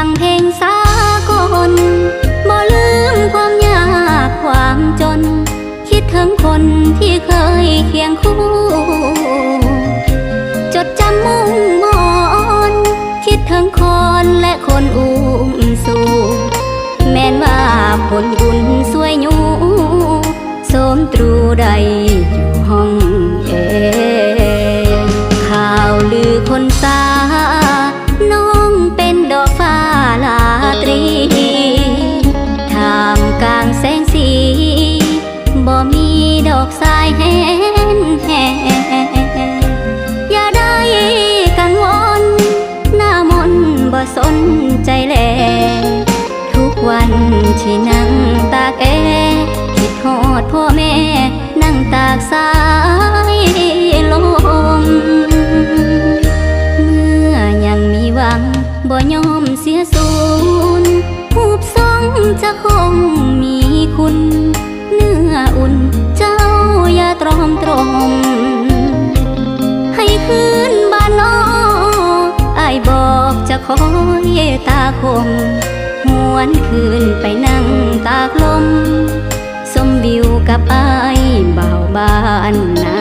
ฟังเพลงสากลบ่ลืมความยากความจน คิดถึงคนที่เคยเคียงคู่ จดจำมุ่งมอนคิดถึงคนและคนอุ้มสู่แม้นว่าผลบุญสวยอยู่สมตรูใด ที่นั่งตากแอคิดฮอดพ่อแม่ นั่งตากสายลม เมื่อยังมีหวัง บ่ยอมเสียสูญผูบสองจะคงมีคุณ เนื้ออุ่นเจ้าอย่าตรอมตรม ให้คืนบ้านนอกอายบอกจะคอยตาคม วนคืนไปนั่งตากลม สมวิวกับอายบ่าบ้านนา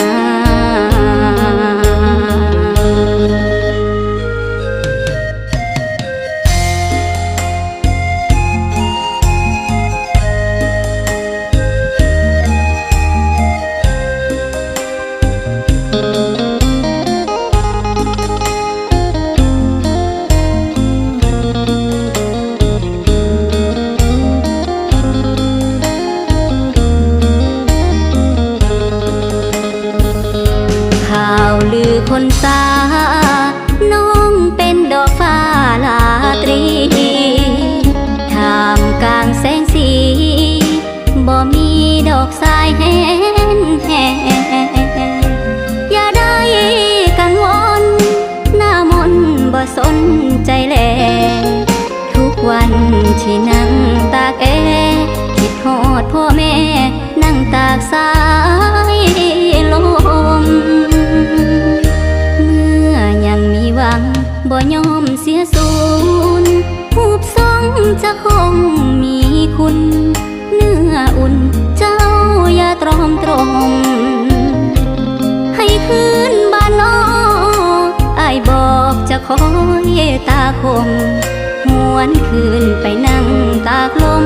นสาน้องเป็นดอกฟ้าลาตรีท่ามกลางแสงสี บ่มีดอกสายแห้งแห้งอย่าได้กังวลหน้ามนบ่สนใจแล ทุกวันที่นั่งตากแอคิดฮอดพ่อแม่นั่งตากสา คุณ เนื้ออุ่นเจ้าอย่าตรอมตรม ให้คืนบ้านนอไอ้บอกจะคอยตาคมหวนคืนไปนั่งตากลม